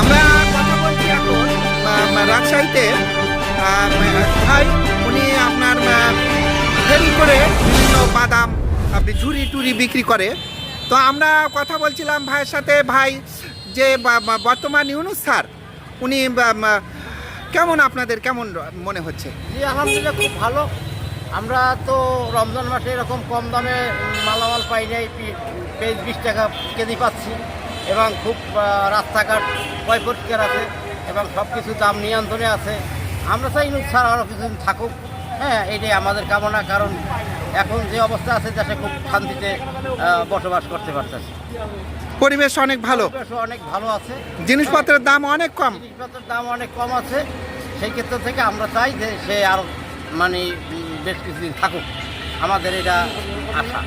আমরা কথা বলছি এখন রাজশাহীতে ভাই উনি আপনার ফেরি করে বিভিন্ন বাদাম, আপনি ঝুড়ি টুরি বিক্রি করে। তো আমরা কথা বলছিলাম ভাইয়ের সাথে, ভাই যে বর্তমান ইউনুস স্যার, উনি কেমন আপনাদের, কেমন মনে হচ্ছে? জি, আলহামদুলিল্লাহ, খুব ভালো। আমরা তো রমজান মাসে এরকম কম দামে মালামাল পাই নাই তেইশ বিশ টাকা কেজি পাচ্ছি। এবং খুব রাস্তাঘাট পরিষ্কার আছে এবং সব কিছু দাম নিয়ন্ত্রণে আছে। আমরা চাই ইনুস ছাড়া আরও কিছুদিন থাকুক। হ্যাঁ এটাই আমাদের কামনা কারণ এখন যে অবস্থা আছে দেশে খুব শান্তিতে বসবাস করতে পারতেছে। পরিবেশ অনেক ভালো। অনেক ভালো আছে। জিনিসপত্রের দাম অনেক কম। জিনিসপত্রের দাম অনেক কম আছে। সেই ক্ষেত্র থেকে আমরা চাই যে সে আরও মানে বেশ কিছুদিন থাকুক। আমাদের এটা আশা।